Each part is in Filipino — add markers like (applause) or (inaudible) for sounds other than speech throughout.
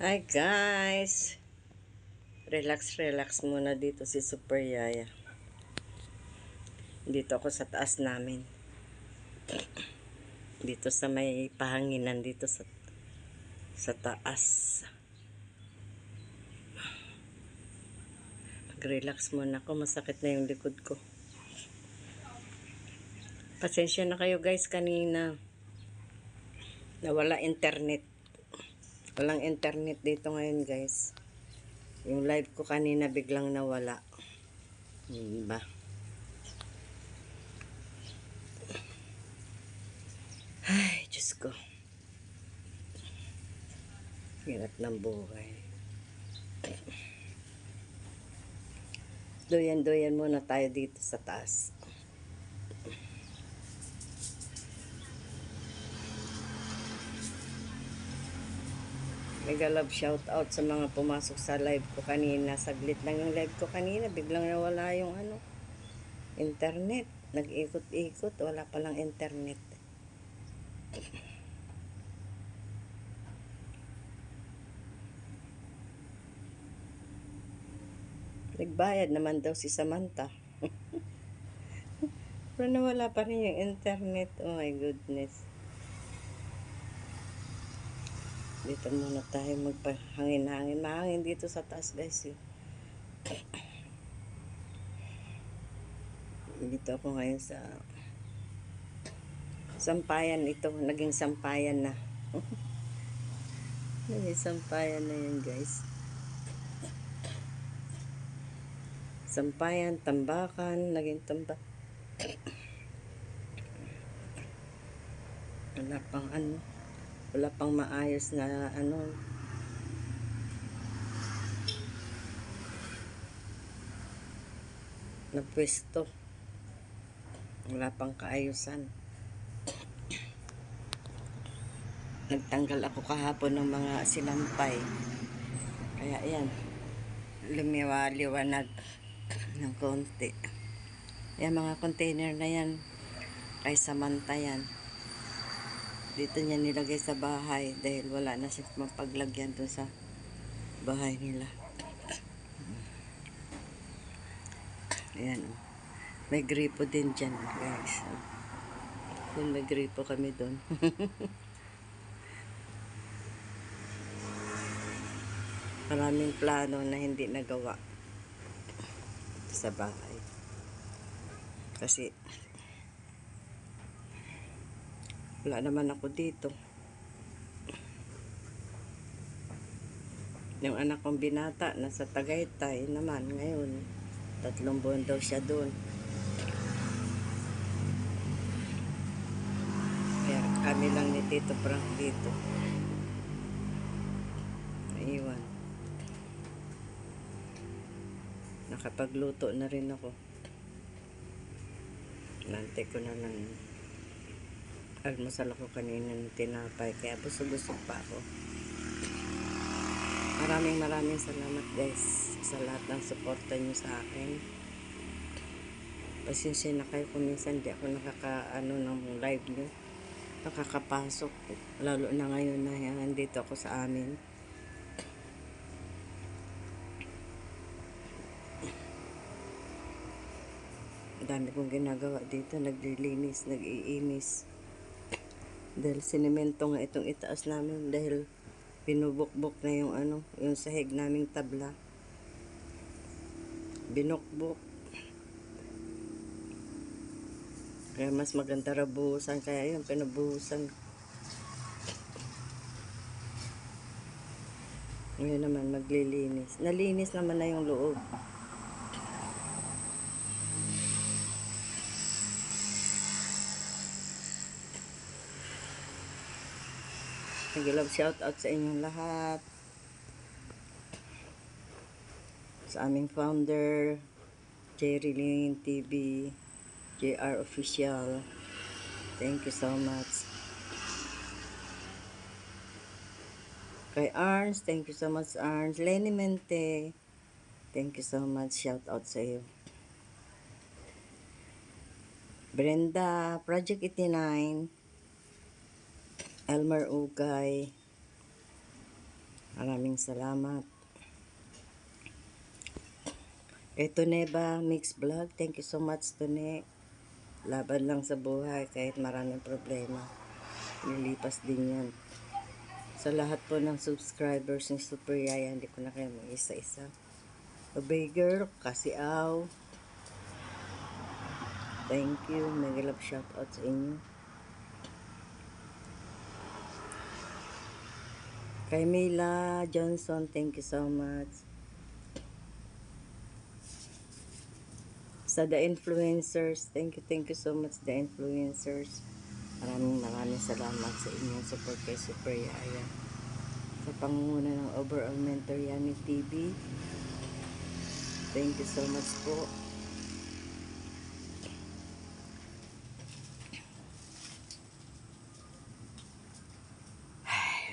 Hi guys! Relax, relax muna dito si Super Yaya. Dito ako sa taas namin. Dito sa may pahanginan dito sa sa taas. Mag-relax muna ako. Masakit na yung likod ko. Pasensya na kayo guys kanina. Nawala internet. Walang internet dito ngayon guys. Yung live ko kanina biglang nawala. Yun ba? Ay, Diyos ko. Hirap ng buhay. Doyan-doyan muna tayo dito sa taas. Mega love shout out sa mga pumasok sa live ko kanina. Saglit lang yung live ko kanina. Biglang nawala yung ano, internet. Nag-ikot-ikot. Wala palang internet. Nagbayad naman daw si Samantha. (laughs) Pero nawala pa rin yung internet. Oh my goodness. Dito muna tayo magpahangin-hangin. Mahangin dito sa taas guys. Eh. Dito ako ngayon sa sampayan ito. Naging sampayan na. (laughs) Naging sampayan na yan guys. Sampayan, tambakan, naging tamba. (clears throat) Wala pang ano wala pang maayos na ano. Na pwesto. Wala pang kaayusan. Nagtanggal ako kahapon ng mga sinampay. Kaya yan lumiwa-liwanag ng konti. Yan mga container na yan. Kay Samantha yan dito niya nilagay sa bahay dahil wala na siya mapaglagyan doon sa bahay nila. Ayan. oh. May gripo din dyan, guys. Kung may gripo kami doon. (laughs) Maraming plano na hindi nagawa sa bahay. Kasi wala naman ako dito. Yung anak kong binata, nasa Tagaytay naman ngayon. Tatlong buwan daw siya doon. Kaya kami lang ni Tito Frank dito. Naiwan. Nakapagluto na rin ako. Nante ko na lang almusal ako kanina ng tinapay kaya busog-busog pa ako. Maraming maraming salamat guys sa lahat ng suporta nyo sa akin. Pasensya na kayo kung minsan di ako nakakaano ng live nyo nakakapasok lalo na ngayon na nandito ako sa amin. Dami kong ginagawa dito naglilinis, nag-iimis dahil sinemento nga itong itaas namin dahil binubukbok na yung ano, yung sahig naming tabla. Binukbok. Kaya mas maganda rabuhusan kaya yun pinabuhusan. Ngayon naman maglilinis. Nalinis naman na yung loob. Nag-love shout out sa inyong lahat. Sa aming founder, Jerry Lynn TV, JR Official. Thank you so much. Kay Arns, thank you so much Arns. Lenny Mente, thank you so much. Shout out sa iyo. Brenda, Project 89, Elmer Ugay, Maraming salamat. Ito Neba Mix Vlog. Thank you so much Tone. Laban lang sa buhay kahit maraming problema. Nilipas din yan. Sa lahat po ng subscribers ng Super Yaya, hindi ko na kayo mag isa-isa. Obey girl, kasi aw. Thank you. Mega love shout out sa inyo. Kay Mila Johnson, thank you so much. Sa The Influencers, thank you, thank you so much The Influencers. Maraming maraming salamat sa inyong support kay Super Yaya. Sa pangunguna ng Overall Mentor Yani TV. Thank you so much po.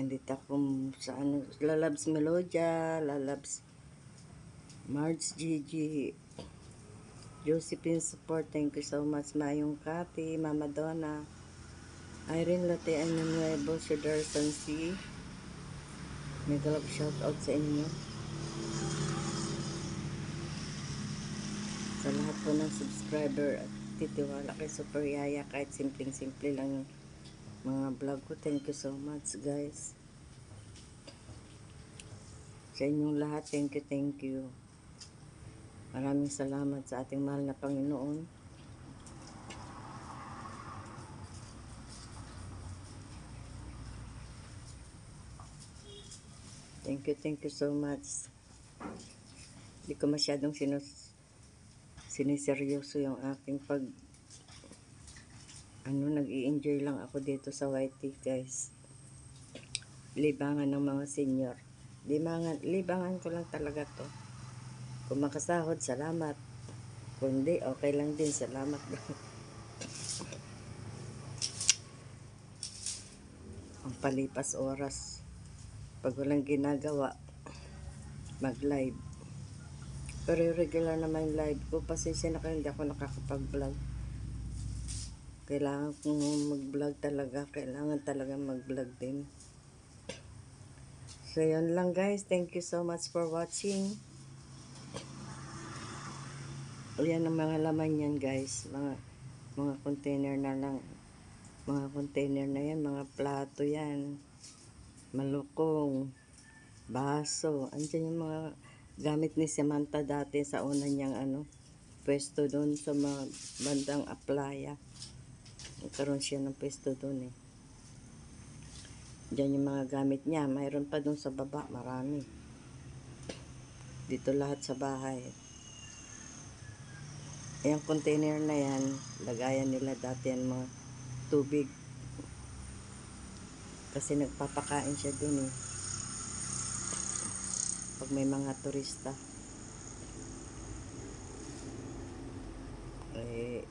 Andito ako sa ano, Lalabs Melodia, Lalabs Marge Gigi, Josephine Support, thank you so much. Mayong Kati, Mama Donna, Irene Late, Ana Nuevo, Sudarsan C. Mega love shout out sa inyo. Sa lahat po ng subscriber at titiwala kay Super Yaya kahit simpleng-simple lang yung mga vlog ko. Thank you so much guys. Sa inyong lahat, thank you, thank you. Maraming salamat sa ating mahal na Panginoon. Thank you, thank you so much. Hindi ko masyadong sinus siniseryoso yung aking pag ano, nag enjoy lang ako dito sa YT guys. Libangan ng mga senior. Libangan, libangan ko lang talaga to. Kung makasahod, salamat. Kung hindi, okay lang din. Salamat. (laughs) Ang palipas oras. Pag walang ginagawa, mag-live. Pero regular naman yung live ko. Pasensya na kayo, hindi ako nakakapag-vlog. Kailangan kong mag-vlog talaga. Kailangan talaga mag-vlog din. So, yun lang guys. Thank you so much for watching. Yan ang mga laman yan guys. Mga, mga container na lang. Mga container na yan. Mga plato yan. Malukong. Baso. Andiyan yung mga gamit ni Samantha dati sa una niyang ano. Pwesto doon sa mga bandang aplaya. Nagkaroon siya ng pwesto doon eh. Diyan yung mga gamit niya. Mayroon pa doon sa baba. Marami. Dito lahat sa bahay. Yung container na yan, lagayan nila dati yan mga tubig. Kasi nagpapakain siya dun eh. Pag may mga turista. Eh,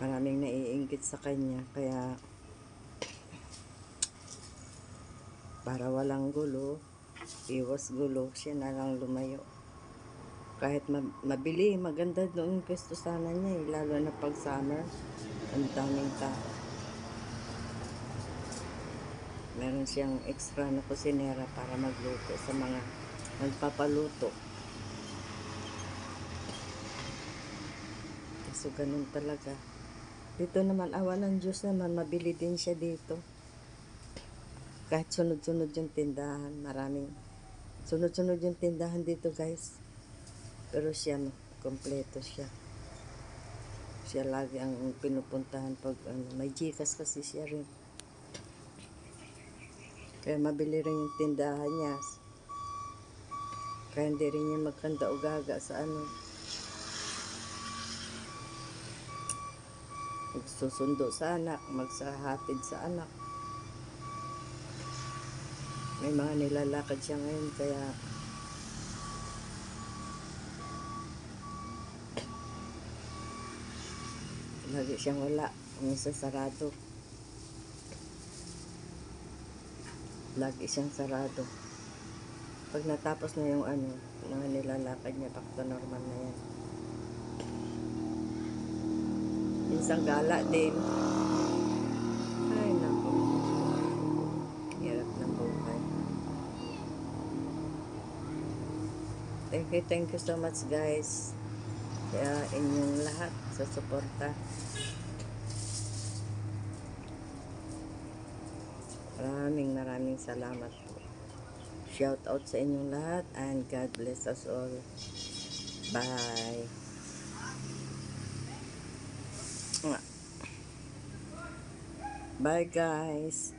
maraming naiingit sa kanya. Kaya, para walang gulo, iwas gulo, siya na lang lumayo kahit ma- mabili, maganda doon pwesto sana niya eh, lalo na pag summer, ang daming tao. Meron siyang extra na kusinera para magluto sa mga magpapaluto. Kaso ganun talaga. Dito naman, awa ng Diyos naman, mabili din siya dito. Kahit sunod-sunod yung tindahan, maraming sunod-sunod yung tindahan dito guys. Pero siya, no, kompleto siya. Siya lagi ang pinupuntahan pag ano, may Gcash kasi siya rin. Kaya mabili rin yung tindahan niya. Kaya hindi rin niya magkanda o gaga sa ano. Magsusundo sa anak, magsahatid sa anak. May mga nilalakad siya ngayon kaya Lagi siyang wala. Minsan sarado. Lagi siyang sarado. Pag natapos na yung ano, mga nilalakad niya, back normal na yan. isang gala din. Ay, naku. Hirap ng buhay. Thank you, thank you so much guys. Kaya inyong lahat sa suporta. Maraming maraming salamat po. Shout out sa inyong lahat and God bless us all. Bye. Bye guys.